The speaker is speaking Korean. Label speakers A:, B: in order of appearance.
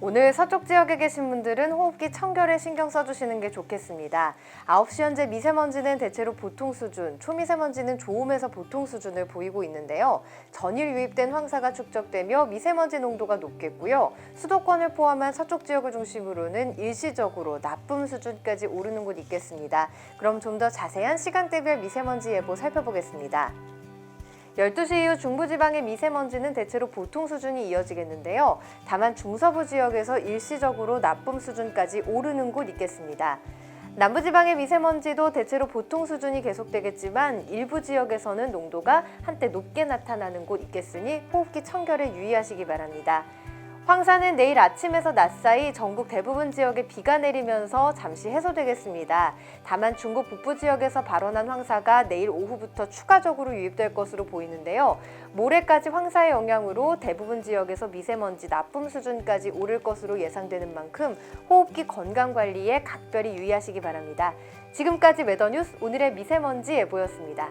A: 오늘 서쪽 지역에 계신 분들은 호흡기 청결에 신경 써주시는 게 좋겠습니다. 9시 현재 미세먼지는 대체로 보통 수준, 초미세먼지는 좋음에서 보통 수준을 보이고 있는데요. 전일 유입된 황사가 축적되며 미세먼지 농도가 높겠고요. 수도권을 포함한 서쪽 지역을 중심으로는 일시적으로 나쁨 수준까지 오르는 곳 있겠습니다. 그럼 좀 더 자세한 시간대별 미세먼지 예보 살펴보겠습니다. 12시 이후 중부지방의 미세먼지는 대체로 보통 수준이 이어지겠는데요. 다만 중서부 지역에서 일시적으로 나쁨 수준까지 오르는 곳 있겠습니다. 남부지방의 미세먼지도 대체로 보통 수준이 계속되겠지만 일부 지역에서는 농도가 한때 높게 나타나는 곳 있겠으니 호흡기 청결에 유의하시기 바랍니다. 황사는 내일 아침에서 낮 사이 전국 대부분 지역에 비가 내리면서 잠시 해소되겠습니다. 다만 중국 북부 지역에서 발원한 황사가 내일 오후부터 추가적으로 유입될 것으로 보이는데요. 모레까지 황사의 영향으로 대부분 지역에서 미세먼지 나쁨 수준까지 오를 것으로 예상되는 만큼 호흡기 건강 관리에 각별히 유의하시기 바랍니다. 지금까지 웨더뉴스 오늘의 미세먼지 예보였습니다.